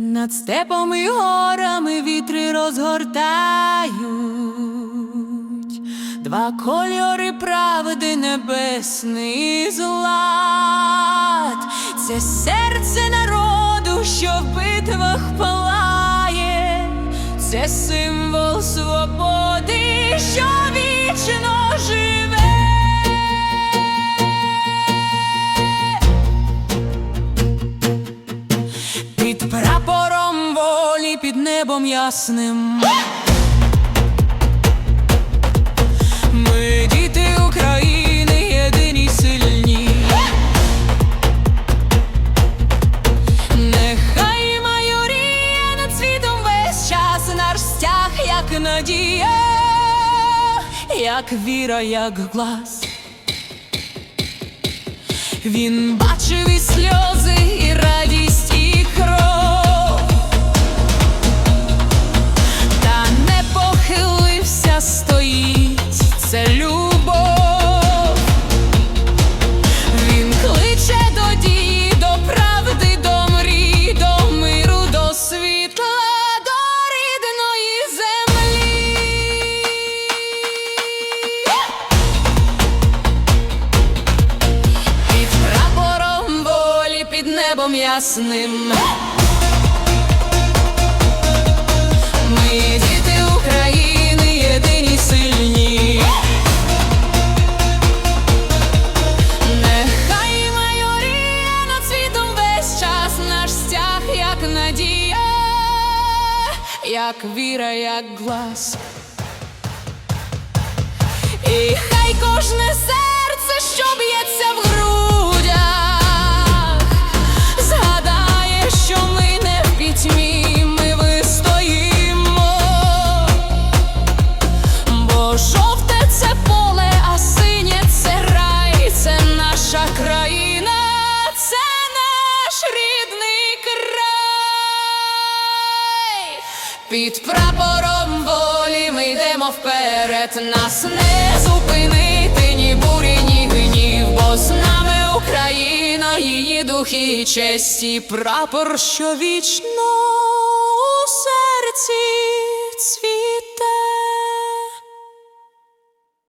Над степом і горами вітри розгортають, два кольори правди небесний злад, це серце народу, що в битвах палає, це символ свободи, прапором волі, під небом ясним. Ми діти України, єдині сильні. Нехай майоріє над світом весь час наш стяг, як надія, як віра, як глас. Він бачив і сльози, небом ясним. Ми України, єдині сильні. Нехай майоріє над світом весь час наш стяг, як надія, як віра, як глас. І хай кожне Під прапором волі ми йдемо вперед, нас не зупинити ні бурі, ні гнів, бо з нами Україна, її дух і честь, і прапор, що вічно.